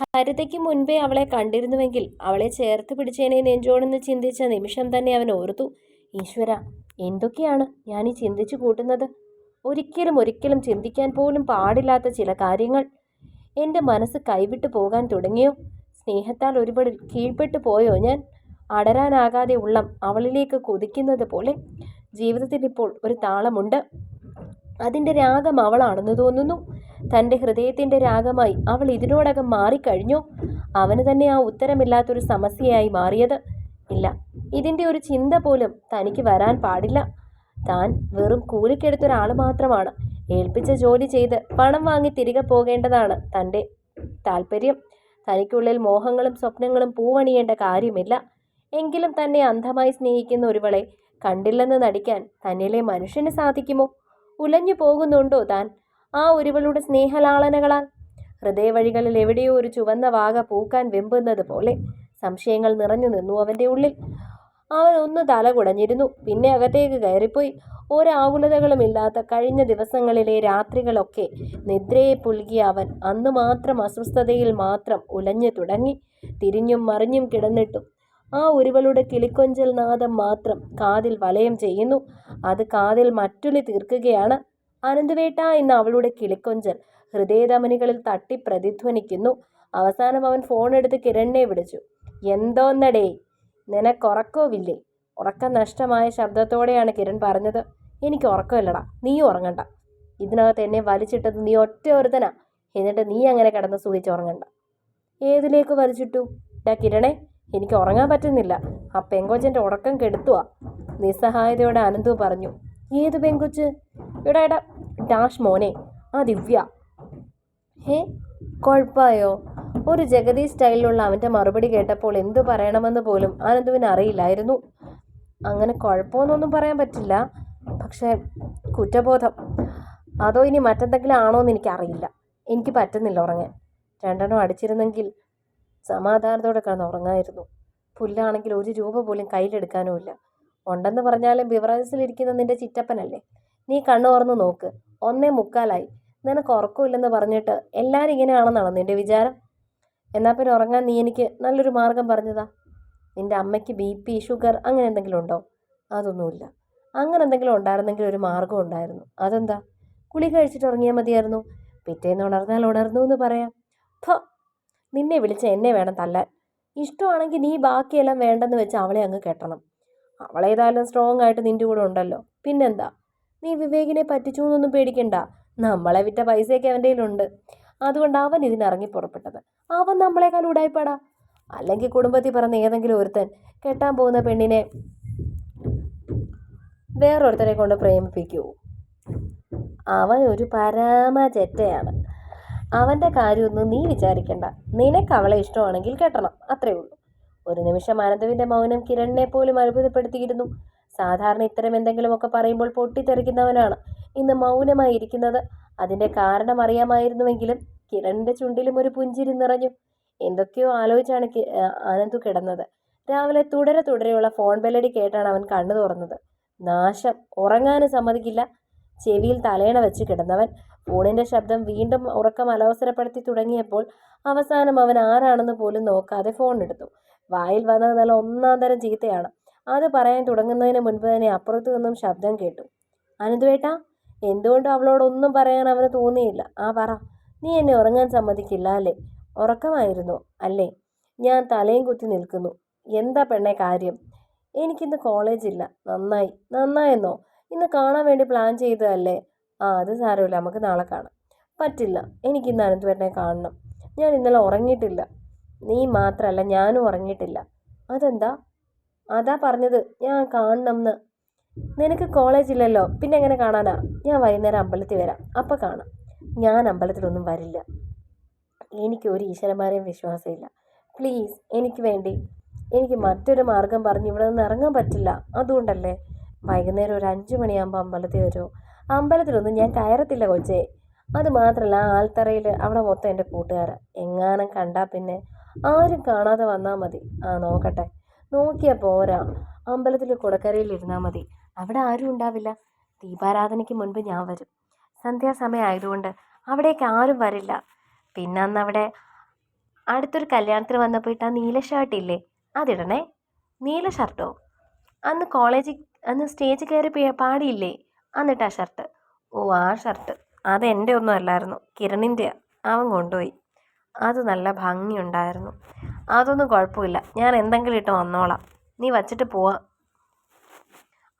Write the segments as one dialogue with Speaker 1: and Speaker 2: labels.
Speaker 1: ഹരിതയ്ക്ക് മുൻപേ അവളെ കണ്ടിരുന്നുവെങ്കിൽ അവളെ ചേർത്ത് പിടിച്ചേനെ നെഞ്ചോടെന്ന് ചിന്തിച്ച നിമിഷം തന്നെ അവൻ ഓർത്തു ഈശ്വര എന്തൊക്കെയാണ് ഞാൻ ഈ ചിന്തിച്ചു കൂട്ടുന്നത്? ഒരിക്കലും ഒരിക്കലും ചിന്തിക്കാൻ പോലും പാടില്ലാത്ത ചില കാര്യങ്ങൾ. എന്റെ മനസ്സ് കൈവിട്ടു പോകാൻ തുടങ്ങിയോ? സ്നേഹത്താൽ ഒരുപാട് കീഴ്പ്പെട്ടു പോയോ ഞാൻ? അടരാനാകാതെ ഉള്ളം അവളിലേക്ക് കൊതിക്കുന്നത് പോലെ ജീവിതത്തിൽ ഇപ്പോൾ ഒരു താളമുണ്ട്. അതിന്റെ രാഗം അവളാണെന്ന് തോന്നുന്നു. തന്റെ ഹൃദയത്തിന്റെ രാഗമായി അവൾ ഇതിനോടകം മാറിക്കഴിഞ്ഞു? അവന് തന്നെ ആ ഉത്തരമില്ലാത്തൊരു സമസ്യയായി മാറിയത്. ഇല്ല ഇതിന്റെ ഒരു ചിന്ത പോലും തനിക്ക് വരാൻ പാടില്ല. താൻ വെറും കൂലിക്കെടുത്തൊരാൾ മാത്രമാണ്. ഏൽപ്പിച്ച ജോലി ചെയ്ത് പണം വാങ്ങി തിരികെ പോകേണ്ടതാണ് തന്റെ താല്പര്യം തനിക്കുള്ളിൽ മോഹങ്ങളും സ്വപ്നങ്ങളും പൂവണിയേണ്ട കാര്യമില്ല. എങ്കിലും തന്നെ അന്ധമായി സ്നേഹിക്കുന്ന ഒരുവളെ കണ്ടില്ലെന്ന് നടിക്കാൻ തന്നിലെ മനുഷ്യന് സാധിക്കുമോ? ഉലഞ്ഞു പോകുന്നുണ്ടോ താൻ? ആ ഒരുവളുടെ സ്നേഹലാളനകളാൽ. ഹൃദയവഴികളിൽ എവിടെയോ ഒരു ചുവന്ന വാക പൂക്കാൻ വെമ്പുന്നത് പോലെ സംശയങ്ങൾ നിറഞ്ഞു നിന്നു അവന്റെ ഉള്ളിൽ. അവൻ ഒന്ന് തല കുടഞ്ഞിരുന്നു. പിന്നെ അകത്തേക്ക് കയറിപ്പോയി. ഒരാകുലതകളുമില്ലാത്ത കഴിഞ്ഞ ദിവസങ്ങളിലെ രാത്രികളൊക്കെ നിദ്രയെ പുൽകിയ അവൻ അന്ന് മാത്രം അസ്വസ്ഥതയിൽ മാത്രം ഉലഞ്ഞു തുടങ്ങി. തിരിഞ്ഞും മറിഞ്ഞും കിടന്നിട്ടും ആ ഉരുവളുടെ കിളിക്കൊഞ്ചൽ നാദം മാത്രം കാതിൽ വലയം ചെയ്യുന്നു. അത് കാതിൽ മറ്റുള്ളി തീർക്കുകയാണ്. അനന്തുവേട്ട എന്ന അവളുടെ കിളിക്കൊഞ്ചൽ ഹൃദയധമനികളിൽ തട്ടി പ്രതിധ്വനിക്കുന്നു. അവസാനം അവൻ ഫോൺ എടുത്ത് വിളിച്ചു. എന്തോന്നടേ? നിനക്കുറക്കവുമില്ലേ ഉറക്കം നഷ്ടമായ ശബ്ദത്തോടെയാണ് കിരൺ പറഞ്ഞത്. എനിക്ക് ഉറക്കമില്ലടാ. നീ ഉറങ്ങണ്ട. ഇതിനകത്ത് എന്നെ വലിച്ചിട്ടത് നീ ഒറ്റ ഒരുത്തനാ. എന്നിട്ട് നീ അങ്ങനെ കിടന്ന് സൂഹിച്ച് ഉറങ്ങണ്ട. ഏതിലേക്ക് വലിച്ചിട്ടു? ഡാ കിരണേ എനിക്ക് ഉറങ്ങാൻ പറ്റുന്നില്ല. ആ പെങ്കൊച്ചന്റെ ഉറക്കം കെടുത്തുവാ. നിസ്സഹായതയോടെ അനന്തു പറഞ്ഞു ഏത് പെങ്കൊച്ച്? എടാ എടാ ഡാഷ് മോനെ ആ ദിവ്യ. ഹേ കുഴപ്പമായോ ഒരു ജഗതി സ്റ്റൈലിലുള്ള അവന്റെ മറുപടി കേട്ടപ്പോൾ എന്തു പറയണമെന്ന് പോലും ആനന്ദുവിന് അറിയില്ലായിരുന്നു. അങ്ങനെ കുഴപ്പമൊന്നൊന്നും പറയാൻ പറ്റില്ല. പക്ഷേ കുറ്റബോധം. അതോ ഇനി മറ്റെന്തെങ്കിലും ആണോ എന്ന് എനിക്കറിയില്ല. എനിക്ക് പറ്റുന്നില്ല ഉറങ്ങാൻ. രണ്ടെണ്ണം അടിച്ചിരുന്നെങ്കിൽ സമാധാനത്തോടെ കിടന്ന് ഉറങ്ങായിരുന്നു പുല്ലാണെങ്കിൽ ഒരു രൂപ പോലും കയ്യിലെടുക്കാനുമില്ല. ഉണ്ടെന്ന് പറഞ്ഞാലും ബിവറേജസിലിരിക്കുന്ന നിന്റെ ചിറ്റപ്പനല്ലേ? നീ കണ്ണു തുറന്ന് നോക്ക്. ഒന്നേ മുക്കാലായി. നിനക്ക് ഉറക്കമില്ലെന്ന് പറഞ്ഞിട്ട് എല്ലാവരും ഇങ്ങനെയാണെന്നാണോ നിന്റെ വിചാരം? എന്നാൽ പിന്നെ ഉറങ്ങാൻ നീ എനിക്ക് നല്ലൊരു മാർഗം പറഞ്ഞതാ. നിന്റെ അമ്മയ്ക്ക് ബി പി ഷുഗർ അങ്ങനെ എന്തെങ്കിലും ഉണ്ടോ? അതൊന്നുമില്ല. അങ്ങനെ എന്തെങ്കിലും ഉണ്ടായിരുന്നെങ്കിൽ ഒരു മാർഗം ഉണ്ടായിരുന്നു. അതെന്താ? കുളി കഴിച്ചിട്ട് ഉറങ്ങിയാൽ മതിയായിരുന്നു. പിറ്റേന്ന് ഉണർന്നാൽ ഉണർന്നു എന്ന് പറയാം. ഫ നിന്നെ വിളിച്ച എന്നെ വേണം തല്ലാൻ. ഇഷ്ടമാണെങ്കിൽ നീ ബാക്കിയെല്ലാം വേണ്ടെന്ന് വെച്ച് അവളെ അങ്ങ് കെട്ടണം. അവളേതായാലും സ്ട്രോങ് ആയിട്ട് നിന്റെ കൂടെ ഉണ്ടല്ലോ. പിന്നെന്താ? നീ വിവേകിനെ പറ്റിച്ചു എന്നൊന്നും പേടിക്കണ്ട. നമ്മളെ വിറ്റ പൈസയൊക്കെ അവന്റെ കയ്യിലുണ്ട്. അതുകൊണ്ട് അവൻ ഇതിനിറങ്ങി പുറപ്പെട്ടത്. അവൻ നമ്മളെക്കാൾ ഉടായിപ്പാടാ അല്ലെങ്കിൽ കുടുംബത്തിൽ പറഞ്ഞ ഏതെങ്കിലും ഒരുത്തൻ കെട്ടാൻ പോകുന്ന പെണ്ണിനെ വേറൊരുത്തനെ കൊണ്ട് പ്രേമിപ്പിക്കൂ. അവൻ ഒരു പരമ ചെറ്റയാണ്. അവന്റെ കാര്യമൊന്നും നീ വിചാരിക്കണ്ട. നിനക്ക് അവളെ ഇഷ്ടമാണെങ്കിൽ കെട്ടണം. അത്രേ ഉള്ളൂ. ഒരു നിമിഷം അനന്തുവിന്റെ മൗനം കിരണിനെ പോലും അത്ഭുതപ്പെടുത്തിയിരുന്നു. സാധാരണ ഇത്തരം എന്തെങ്കിലുമൊക്കെ പറയുമ്പോൾ പൊട്ടിത്തെറിക്കുന്നവനാണ്. ഇന്ന് മൗനമായി ഇരിക്കുന്നത്. അതിന്റെ കാരണം അറിയാമായിരുന്നുവെങ്കിലും കിരണിന്റെ ചുണ്ടിലും ഒരു പുഞ്ചിരി നിറഞ്ഞു. എന്തൊക്കെയോ ആലോചിച്ചാണ് ആനന്ദു കിടന്നത്. രാവിലെ തുടരെ തുടരെയുള്ള ഫോൺ ബെല്ലടി കേട്ടാണ് അവൻ കണ്ണു തുറന്നത്. നാശം. ഉറങ്ങാനും സമ്മതിക്കില്ല. ചെവിയിൽ തലേണ വെച്ച് കിടന്നവൻ ഫോണിന്റെ ശബ്ദം വീണ്ടും ഉറക്കം അലോസരപ്പെടുത്തി തുടങ്ങിയപ്പോൾ അവസാനം അവൻ ആരാണെന്ന് പോലും നോക്കാതെ ഫോൺ എടുത്തു. വായിൽ വന്നത് നല്ല ഒന്നാം തരം ചീത്തയാണ്. അത് പറയാൻ തുടങ്ങുന്നതിന് മുൻപ് തന്നെ അപ്പുറത്തു നിന്നും ശബ്ദം കേട്ടു. അനന്തുവേട്ടാ എന്തുകൊണ്ടും അവളോടൊന്നും പറയാൻ അവന് തോന്നിയില്ല. ആ പറ. നീ എന്നെ ഉറങ്ങാൻ സമ്മതിക്കില്ല അല്ലേ? ഉറക്കമായിരുന്നു അല്ലേ? ഞാൻ തലയും കുത്തി നിൽക്കുന്നു. എന്താ പെണ്ണെ കാര്യം? എനിക്കിന്ന് കോളേജില്ല നന്നായി. നന്നായെന്നോ? ഇന്ന് കാണാൻ വേണ്ടി പ്ലാൻ ചെയ്തതല്ലേ? ആ അത് സാരമില്ല. നമുക്ക് നാളെ കാണാം. പറ്റില്ല. എനിക്കിന്ന് അനന്തുവേട്ടനെ കാണണം. ഞാൻ ഇന്നലെ ഉറങ്ങിയിട്ടില്ല. നീ മാത്രമല്ല ഞാനും ഉറങ്ങിയിട്ടില്ല. അതെന്താ? അതാ പറഞ്ഞത്. ഞാൻ കാണണം എന്ന് നിനക്ക് കോളേജില്ലല്ലോ പിന്നെ എങ്ങനെ കാണാനാ? ഞാൻ വൈകുന്നേരം അമ്പലത്തിൽ വരാം. അപ്പം കാണാം. ഞാൻ അമ്പലത്തിലൊന്നും വരില്ല. എനിക്ക് ഒരു ഈശ്വരന്മാരെയും വിശ്വാസമില്ല. പ്ലീസ് എനിക്ക് വേണ്ടി. എനിക്ക് മറ്റൊരു മാർഗം പറഞ്ഞ് ഇവിടെ നിന്ന് ഇറങ്ങാൻ പറ്റില്ല. അതുകൊണ്ടല്ലേ വൈകുന്നേരം ഒരു അഞ്ച് മണിയാകുമ്പോൾ അമ്പലത്തിൽ വരുമോ അമ്പലത്തിലൊന്നും ഞാൻ കയറത്തില്ല കൊച്ചേ. അത് മാത്രമല്ല ആൽത്തറയിൽ അവിടെ മൊത്തം എന്റെ കൂട്ടുകാരൻ എങ്ങാനും കണ്ടാൽ പിന്നെ ആരും കാണാതെ വന്നാൽ മതി. ആ നോക്കട്ടെ. നോക്കിയാൽ പോരാ. അമ്പലത്തിൽ കുടക്കരയിൽ ഇരുന്നാൽ മതി. അവിടെ ആരും ഉണ്ടാവില്ല. ദീപാരാധനയ്ക്ക് മുൻപ് ഞാൻ വരും. സന്ധ്യാസമയം ആയതുകൊണ്ട് അവിടേക്ക് ആരും വരില്ല. പിന്നെ അന്ന് അവിടെ അടുത്തൊരു കല്യാണത്തിന് വന്നപ്പോൾ ഇട്ട നീല ഷർട്ടില്ലേ അതിടണേ. നീല ഷർട്ടോ അന്ന് കോളേജിൽ അന്ന് സ്റ്റേജ് കയറി പേ- പാടിയില്ലേ ആ ഷർട്ട് ഓ ആ ഷർട്ട് അത് എന്റെ ഒന്നും അല്ലായിരുന്നു. കിരണിന്റെയാണ് അവൻ കൊണ്ടുപോയി. അത് നല്ല ഭംഗിയുണ്ടായിരുന്നു. അതൊന്നും കുഴപ്പമില്ല. ഞാൻ എന്തെങ്കിലും ഇട്ട് വന്നോളാം. നീ വച്ചിട്ട് പോവാം.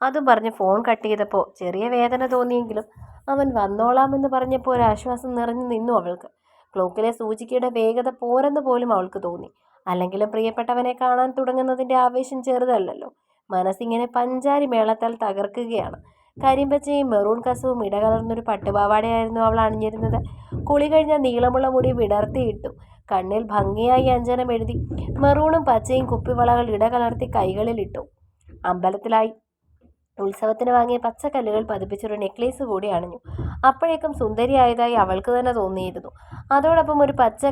Speaker 1: അതും പറഞ്ഞ് ഫോൺ കട്ട് ചെയ്തപ്പോൾ ചെറിയ വേദന തോന്നിയെങ്കിലും അവൻ വന്നോളാമെന്ന് പറഞ്ഞപ്പോൾ ഒരു ആശ്വാസം നിറഞ്ഞു നിന്നു അവൾക്ക്. ക്ലോക്കിലെ സൂചിക്കയുടെ വേഗത പോരെന്ന് പോലും അവൾക്ക് തോന്നി. അല്ലെങ്കിലും പ്രിയപ്പെട്ടവനെ കാണാൻ തുടങ്ങുന്നതിന്റെ ആവേശം ചെറുതല്ലല്ലോ. മനസ്സിങ്ങനെ പഞ്ചാരി മേളത്താൽ തകർക്കുകയാണ്. കരിമ്പച്ചയും മെറൂൺ കസവും ഇടകലർന്നൊരു പട്ടുപാവാടയായിരുന്നു അവൾ അണിഞ്ഞിരുന്നത്. കുളി കഴിഞ്ഞ നീളമുള്ള മുടി വിടർത്തിയിട്ടു കണ്ണിൽ ഭംഗിയായി അഞ്ജനം എഴുതി മെറൂണും പച്ചയും കുപ്പിവളകൾ ഇടകലർത്തി കൈകളിലിട്ടു. അമ്പലത്തിലായി. ഉത്സവത്തിന് വാങ്ങിയ പച്ചക്കല്ലുകൾ പതിപ്പിച്ചൊരു നെക്ലേസ് കൂടി അണിഞ്ഞു. അപ്പോഴേക്കും സുന്ദരിയായതായി അവൾക്ക് തന്നെ തോന്നിയിരുന്നു. അതോടൊപ്പം ഒരു പച്ച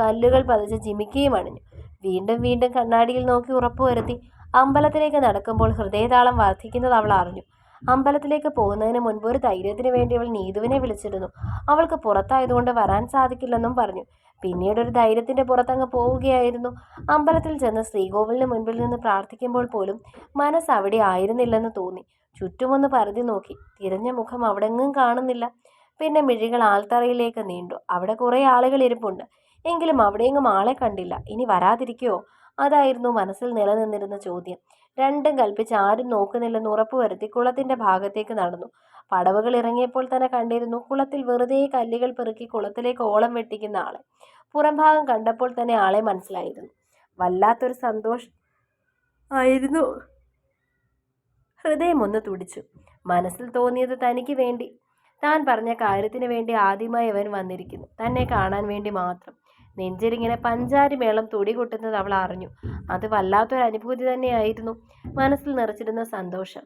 Speaker 1: കല്ലുകൾ പതിച്ച ജിമിക്കുകയും അണിഞ്ഞു. വീണ്ടും വീണ്ടും കണ്ണാടിയിൽ നോക്കി ഉറപ്പുവരുത്തി അമ്പലത്തിലേക്ക് നടക്കുമ്പോൾ ഹൃദയതാളം വർദ്ധിക്കുന്നത് അവൾ അറിഞ്ഞു. അമ്പലത്തിലേക്ക് പോകുന്നതിന് മുൻപ് ഒരു ധൈര്യത്തിന് വേണ്ടി അവൾ നീതുവിനെ വിളിച്ചിരുന്നു. അവൾക്ക് പുറത്തായതുകൊണ്ട് വരാൻ സാധിക്കില്ലെന്നും പറഞ്ഞു. പിന്നീട് ഒരു ധൈര്യത്തിന്റെ പുറത്തങ്ങ് പോവുകയായിരുന്നു. അമ്പലത്തിൽ ചെന്ന് ശ്രീകോവിലിന് മുൻപിൽ നിന്ന് പ്രാർത്ഥിക്കുമ്പോൾ പോലും മനസ്സ് അവിടെ ആയിരുന്നില്ലെന്ന് തോന്നി. ചുറ്റുമൊന്ന് പരതി നോക്കി. തിരഞ്ഞ മുഖം അവിടെങ്ങും കാണുന്നില്ല. പിന്നെ മിഴികൾ ആൽത്തറയിലേക്ക് നീണ്ടു. അവിടെ കുറേ ആളുകൾ ഇരിപ്പുണ്ട്. എങ്കിലും അവിടെയെങ്ങും ആളെ കണ്ടില്ല. ഇനി വരാതിരിക്കുമോ അതായിരുന്നു മനസ്സിൽ നിലനിന്നിരുന്ന ചോദ്യം. രണ്ടും കൽപ്പിച്ച് ആരും നോക്കുന്നില്ലെന്ന് ഉറപ്പുവരുത്തി കുളത്തിന്റെ ഭാഗത്തേക്ക് നടന്നു. പടവുകൾ ഇറങ്ങിയപ്പോൾ തന്നെ കണ്ടിരുന്നു കുളത്തിൽ വെറുതെ കല്ലുകൾ പെറുക്കി കുളത്തിലേക്ക് ഓളം വെട്ടിക്കുന്ന ആളെ. പുറംഭാഗം കണ്ടപ്പോൾ തന്നെ ആളെ മനസ്സിലായിരുന്നു. വല്ലാത്തൊരു സന്തോഷം ആയിരുന്നു. ഹൃദയം ഒന്ന് തുടിച്ചു. മനസ്സിൽ തോന്നിയത് തനിക്ക് വേണ്ടി. താൻ പറഞ്ഞ കാര്യത്തിന് വേണ്ടി ആദ്യമായി അവൻ വന്നിരിക്കുന്നു. തന്നെ കാണാൻ വേണ്ടി മാത്രം. നെഞ്ചിലിങ്ങനെ തൊടി കൊട്ടുന്നത് അവൾ അറിഞ്ഞു. അത് വല്ലാത്തൊരു അനുഭൂതി തന്നെയായിരുന്നു. മനസ്സിൽ നിറച്ചിരുന്ന സന്തോഷം.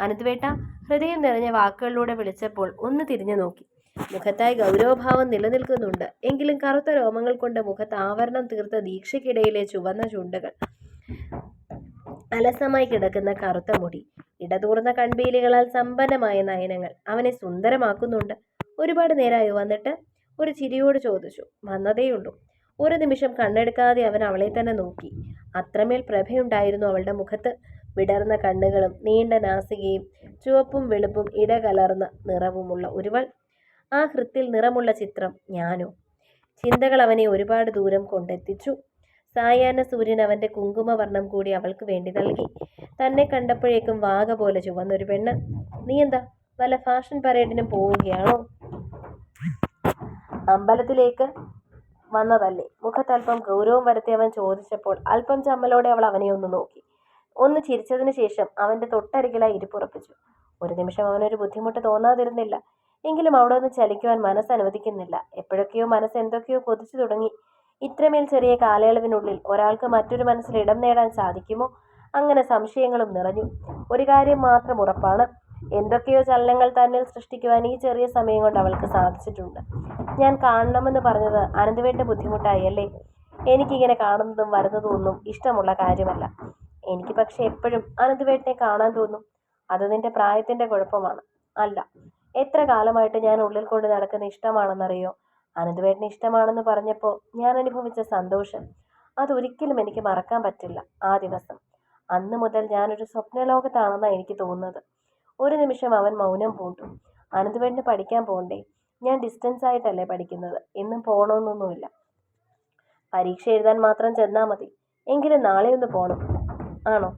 Speaker 1: അനന്തുവേട്ട ഹൃദയം നിറഞ്ഞ വാക്കുകളിലൂടെ വിളിച്ചപ്പോൾ ഒന്ന് തിരിഞ്ഞു നോക്കി. മുഖത്തായി ഗൗരവഭാവം നിലനിൽക്കുന്നുണ്ട്. എങ്കിലും കറുത്ത രോമങ്ങൾ കൊണ്ട് മുഖത്ത് ആവരണം തീർത്ത ദീക്ഷയ്ക്കിടയിലെ ചുവന്ന ചുണ്ടുകൾ. അലസമായി കിടക്കുന്ന കറുത്ത മുടി. ഇടതൂർന്ന കൺപീലികളാൽ സമ്പന്നമായ നയനങ്ങൾ അവനെ സുന്ദരമാക്കുന്നുണ്ട്. ഒരുപാട് നേരമായി വന്നിട്ട് ഒരു ചിരിയോട് ചോദിച്ചു. വന്നതേയുള്ളൂ. ഒരു നിമിഷം കണ്ണെടുക്കാതെ അവൻ അവളെ തന്നെ നോക്കി. അത്രമേൽ പ്രഭയുണ്ടായിരുന്നു അവളുടെ മുഖത്ത്. വിടർന്ന കണ്ണുകളും നീണ്ട നാസികയും ചുവപ്പും വെളുപ്പും ഇടകലർന്ന നിറവുമുള്ള ഒരുവൾ. ആ ഹൃത്തിൽ നിറമുള്ള ചിത്രം ഞാനോ? ചിന്തകൾ അവനെ ഒരുപാട് ദൂരം കൊണ്ടെത്തിച്ചു. സായാഹ്ന സൂര്യൻ അവന്റെ കുങ്കുമവർണം കൂടി അവൾക്ക് വേണ്ടി നൽകി. തന്നെ കണ്ടപ്പോഴേക്കും വാഗ പോലെ ചുവന്നൊരു പെണ്ണ്. നീ എന്താ? വല്ല ഫാഷൻ പരേഡിനും പോവുകയാണോ? അമ്പലത്തിലേക്ക് വന്നതല്ലേ? മുഖത്തല്പം ഗൗരവം വരുത്തി അവൻ ചോദിച്ചപ്പോൾ അല്പം ചമ്മലോടെ അവൾ അവനെ ഒന്ന് നോക്കി. ഒന്ന് ചിരിച്ചതിന് ശേഷം അവന്റെ തൊട്ടരികിലായി ഇരിപ്പുറപ്പിച്ചു ഒരു നിമിഷം അവനൊരു ബുദ്ധിമുട്ട് തോന്നാതിരുന്നില്ല. എങ്കിലും അവിടെ ഒന്ന് ചലിക്കുവാൻ മനസ്സ് അനുവദിക്കുന്നില്ല. എപ്പോഴൊക്കെയോ മനസ്സ് എന്തൊക്കെയോ കൊതിച്ചു തുടങ്ങി. ഇത്രമേൽ ചെറിയ കാലയളവിനുള്ളിൽ ഒരാൾക്ക് മറ്റൊരു മനസ്സിൽ ഇടം നേടാൻ സാധിക്കുമോ? അങ്ങനെ സംശയങ്ങളും നിറഞ്ഞു. ഒരു കാര്യം മാത്രം ഉറപ്പാണ്. എന്തൊക്കെയോ ചലനങ്ങൾ തന്നിൽ സൃഷ്ടിക്കുവാൻ ഈ ചെറിയ സമയം കൊണ്ട് അവൾക്ക് സാധിച്ചിട്ടുണ്ട്. ഞാൻ കാണണമെന്ന് പറഞ്ഞത് അനന്തവേട്ട ബുദ്ധിമുട്ടായി അല്ലേ? എനിക്കിങ്ങനെ കാണുന്നതും വരുന്നതും ഒന്നും ഇഷ്ടമുള്ള കാര്യമല്ല. എനിക്ക് പക്ഷെ എപ്പോഴും അനന്തുവേട്ടനെ കാണാൻ തോന്നും. അത് നിന്റെ പ്രായത്തിന്റെ കുഴപ്പമാണ്. അല്ല എത്ര കാലമായിട്ട് ഞാൻ ഉള്ളിൽ കൊണ്ട് നടക്കുന്ന ഇഷ്ടമാണെന്നറിയോ? അനന്തവേട്ടന് ഇഷ്ടമാണെന്ന് പറഞ്ഞപ്പോൾ ഞാൻ അനുഭവിച്ച സന്തോഷം. അതൊരിക്കലും എനിക്ക് മറക്കാൻ പറ്റില്ല ആ ദിവസം. അന്ന് മുതൽ ഞാനൊരു സ്വപ്നലോകത്താണെന്നാണ് എനിക്ക് തോന്നുന്നത്. ഒരു നിമിഷം അവൻ മൗനം പൂണ്ടു. അനന്തവേട്ടന് പഠിക്കാൻ പോകണ്ടേ ഞാൻ ഡിസ്റ്റൻസ് ആയിട്ടല്ലേ പഠിക്കുന്നത്? എന്നും പോകണമെന്നൊന്നുമില്ല പരീക്ഷ എഴുതാൻ മാത്രം ചെന്നാൽ മതി. എങ്കിലും നാളെ ഒന്ന് പോകണം ആണോ?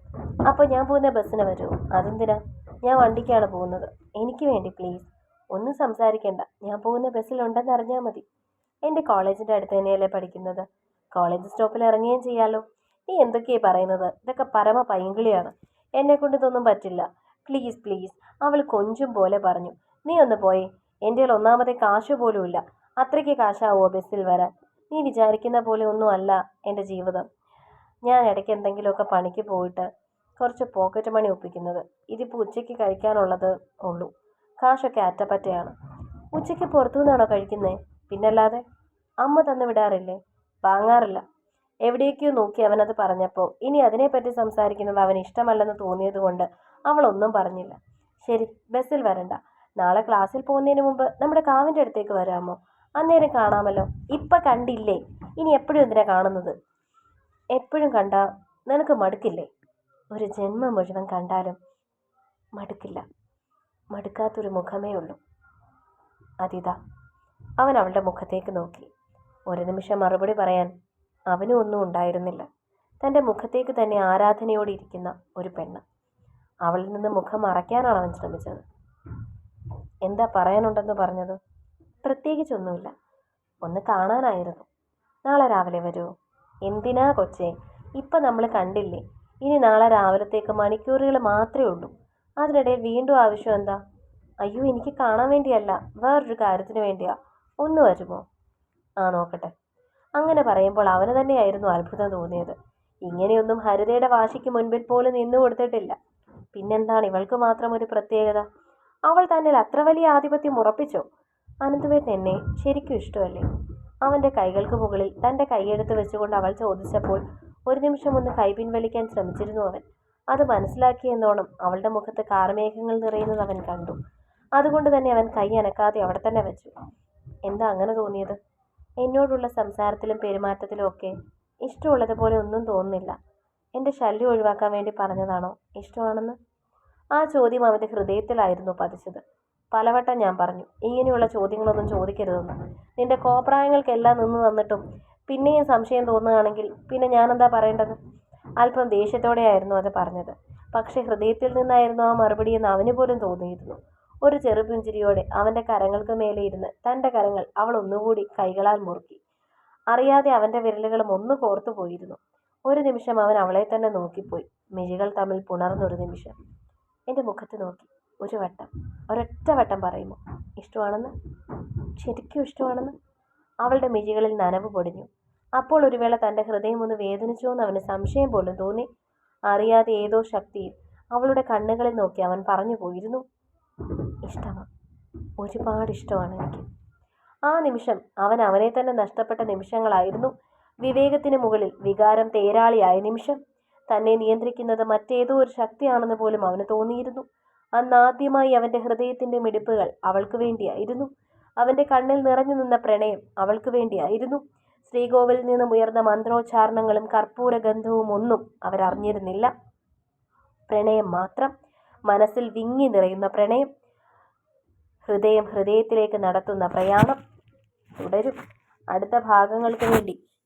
Speaker 1: അപ്പോൾ ഞാൻ പോകുന്ന ബസ്സിന് വരുമോ അതെന്തിനാ? ഞാൻ വണ്ടിക്കാണ് പോകുന്നത്. എനിക്ക് വേണ്ടി പ്ലീസ് ഒന്നും സംസാരിക്കണ്ട. ഞാൻ പോകുന്ന ബസ്സിലുണ്ടെന്ന് അറിഞ്ഞാൽ മതി. എന്റെ കോളേജിന്റെ അടുത്ത് തന്നെയല്ലേ പഠിക്കുന്നത്? കോളേജ് സ്റ്റോപ്പിൽ ഇറങ്ങുകയും ചെയ്യാലോ. നീ എന്തൊക്കെയാ പറയുന്നത്? ഇതൊക്കെ പരമ പൈങ്കിളിയാണ്. എന്നെ കൊണ്ട് ഇതൊന്നും പറ്റില്ല. പ്ലീസ് പ്ലീസ് അവൾ കൊഞ്ചും പോലെ പറഞ്ഞു. നീ ഒന്ന് പോയേ. എന്റെ ഒന്നാമത്തെ കാശ് പോലുമില്ല അത്രയ്ക്ക് കാശാവോ ബസ്സിൽ വരാൻ? നീ വിചാരിക്കുന്ന പോലെ ഒന്നും അല്ല എന്റെ ജീവിതം. ഞാൻ ഇടയ്ക്ക് എന്തെങ്കിലുമൊക്കെ പണിക്ക് പോയിട്ട് കുറച്ച് പോക്കറ്റ് മണി ഒപ്പിക്കുന്നത്. ഇതിപ്പോൾ ഉച്ചയ്ക്ക് കഴിക്കാനുള്ളത് ഉള്ളൂ. കാശൊക്കെ അറ്റപ്പറ്റയാണ്. ഉച്ചയ്ക്ക് പുറത്തുനിന്നാണോ കഴിക്കുന്നത് പിന്നല്ലാതെ അമ്മ തന്നു വിടാറില്ലേ? വാങ്ങാറില്ല. എവിടേക്കോ നോക്കി അവനത് പറഞ്ഞപ്പോൾ ഇനി അതിനെപ്പറ്റി സംസാരിക്കുന്നത് അവന് ഇഷ്ടമല്ലെന്ന് തോന്നിയത് കൊണ്ട് അവളൊന്നും പറഞ്ഞില്ല. ശരി ബസ്സിൽ വരണ്ട. നാളെ ക്ലാസ്സിൽ പോകുന്നതിന് മുമ്പ് നമ്മുടെ കാവിന്റെ അടുത്തേക്ക് വരാമോ? അന്നേരം കാണാമല്ലോ. ഇപ്പം കണ്ടില്ലേ? ഇനി എപ്പോഴും എന്തിനാ കാണുന്നത്? എപ്പോഴും കണ്ട നിനക്ക് മടുക്കില്ലേ? ഒരു ജന്മം മുഴുവൻ കണ്ടാലും മടുക്കില്ല. മടുക്കാത്തൊരു മുഖമേ ഉള്ളൂ. അതിതാ അവൻ അവളുടെ മുഖത്തേക്ക് നോക്കി. ഒരു നിമിഷം മറുപടി പറയാൻ അവനും ഒന്നും ഉണ്ടായിരുന്നില്ല. തന്റെ മുഖത്തേക്ക് തന്നെ ആരാധനയോടെ ഇരിക്കുന്ന ഒരു പെണ്ണ്. അവളിൽ നിന്ന് മുഖം മറയ്ക്കാനാണ് അവൻ ശ്രമിച്ചത്. എന്താ പറയാനുണ്ടെന്ന് പറഞ്ഞത്? പ്രത്യേകിച്ചൊന്നുമില്ല. ഒന്ന് കാണാനായിരുന്നു. നാളെ രാവിലെ വരുമോ എന്തിനാ കൊച്ചേ? ഇപ്പം നമ്മൾ കണ്ടില്ലേ? ഇനി നാളെ രാവിലത്തേക്ക് മണിക്കൂറുകൾ മാത്രമേ ഉള്ളൂ. അതിനിടയിൽ വീണ്ടും ആവശ്യം എന്താ? അയ്യോ എനിക്ക് കാണാൻ വേണ്ടിയല്ല. വേറൊരു കാര്യത്തിന് വേണ്ടിയാ. ഒന്ന് വരുമോ? ആ നോക്കട്ടെ. അങ്ങനെ പറയുമ്പോൾ അവന് തന്നെയായിരുന്നു അത്ഭുതം തോന്നിയത്. ഇങ്ങനെയൊന്നും ഹരിതയുടെ വാശിക്ക് മുൻപിൽ പോലും നിന്നു കൊടുത്തിട്ടില്ല പിന്നെന്താണ്? ഇവൾക്ക് മാത്രം ഒരു പ്രത്യേകത. അവൾ തന്നിൽ അത്ര വലിയ ആധിപത്യം ഉറപ്പിച്ചോ? അനന്തുവേട്ടൻ എന്നെ ശരിക്കും ഇഷ്ടമല്ലേ? അവന്റെ കൈകൾക്ക് മുകളിൽ തന്റെ കൈയെടുത്ത് വെച്ചുകൊണ്ട് അവൾ ചോദിച്ചപ്പോൾ ഒരു നിമിഷം ഒന്ന് കൈ പിൻവലിക്കാൻ ശ്രമിച്ചിരുന്നു അവൻ. അത് മനസ്സിലാക്കിയെന്നോണം അവളുടെ മുഖത്ത് കാർമേഘങ്ങൾ നിറയുന്നത് അവൻ കണ്ടു. അതുകൊണ്ട് തന്നെ അവൻ കൈ അനക്കാതെ അവിടെ തന്നെ വെച്ചു. എന്താ അങ്ങനെ തോന്നിയത്? എന്നോടുള്ള സംസാരത്തിലും പെരുമാറ്റത്തിലും ഒക്കെ ഇഷ്ടമുള്ളതുപോലെ ഒന്നും തോന്നുന്നില്ല. എന്റെ ശല്യം ഒഴിവാക്കാൻ വേണ്ടി പറഞ്ഞതാണോ? ഇഷ്ടമാണെന്ന്? ആ ചോദ്യം അവന്റെ ഹൃദയത്തിലായിരുന്നു പതിച്ചത്. പലവട്ടം ഞാൻ പറഞ്ഞു ഇങ്ങനെയുള്ള ചോദ്യങ്ങളൊന്നും ചോദിക്കരുതെന്ന്. നിന്റെ കോപ്രായങ്ങൾക്കെല്ലാം നിന്ന് തന്നിട്ടും പിന്നെയും സംശയം തോന്നുകയാണെങ്കിൽ പിന്നെ ഞാനെന്താ പറയേണ്ടത്? അല്പം ദേഷ്യത്തോടെയായിരുന്നു അത് പറഞ്ഞത്. പക്ഷേ ഹൃദയത്തിൽ നിന്നായിരുന്നു ആ മറുപടി എന്ന് അവന് പോലും തോന്നിയിരുന്നു. ഒരു ചെറുപുഞ്ചിരിയോടെ അവന്റെ കരങ്ങൾക്ക് മേലെ ഇരുന്ന് തന്റെ കരങ്ങൾ അവൾ ഒന്നുകൂടി കൈകളാൽ മുറുക്കി. അറിയാതെ അവന്റെ വിരലുകളും ഒന്ന് കോർത്തു പോയിരുന്നു ഒരു നിമിഷം അവൻ അവളെ തന്നെ നോക്കിപ്പോയി. മിഴികൾ തമ്മിൽ പുണർന്നൊരു നിമിഷം. എന്റെ മുഖത്ത് നോക്കി. ഒരു വട്ടം. ഒരൊറ്റ വട്ടം പറയുമോ? ഇഷ്ടമാണെന്ന്? ശരിക്കും ഇഷ്ടമാണെന്ന്? അവളുടെ മിഴികളിൽ നനവ് പൊടിഞ്ഞു. അപ്പോൾ ഒരു വേള തന്റെ ഹൃദയം ഒന്ന് വേദനിച്ചോ എന്ന് അവന് സംശയം പോലും തോന്നി. അറിയാതെ ഏതോ ശക്തിയിൽ അവളുടെ കണ്ണുകളിൽ നോക്കി അവൻ പറഞ്ഞു പോയിരുന്നു. ഇഷ്ടമാണ് ഒരുപാട് ഇഷ്ടമാണ് എനിക്ക്. ആ നിമിഷം അവൻ അവനെ തന്നെ നഷ്ടപ്പെട്ട നിമിഷങ്ങളായിരുന്നു. വിവേകത്തിന് മുകളിൽ വികാരം തേരാളിയായ നിമിഷം തന്നെ നിയന്ത്രിക്കുന്നത് മറ്റേതോ ഒരു ശക്തിയാണെന്ന് പോലും അവന് തോന്നിയിരുന്നു. അന്ന് ആദ്യമായി അവന്റെ മിടിപ്പുകൾ അവൾക്ക് വേണ്ടിയായിരുന്നു. അവന്റെ കണ്ണിൽ നിറഞ്ഞു നിന്ന പ്രണയം അവൾക്ക് വേണ്ടിയായിരുന്നു. ശ്രീകോവിലിൽ നിന്നും ഉയർന്ന മന്ത്രോച്ചാരണങ്ങളും കർപ്പൂര ഗന്ധവും ഒന്നും അവരറിഞ്ഞിരുന്നില്ല പ്രണയം മാത്രം മനസ്സിൽ വിങ്ങി നിറയുന്ന പ്രണയം. ഹൃദയം ഹൃദയത്തിലേക്ക് നടത്തുന്ന പ്രയാണം തുടരും. അടുത്ത ഭാഗങ്ങൾക്ക് വേണ്ടി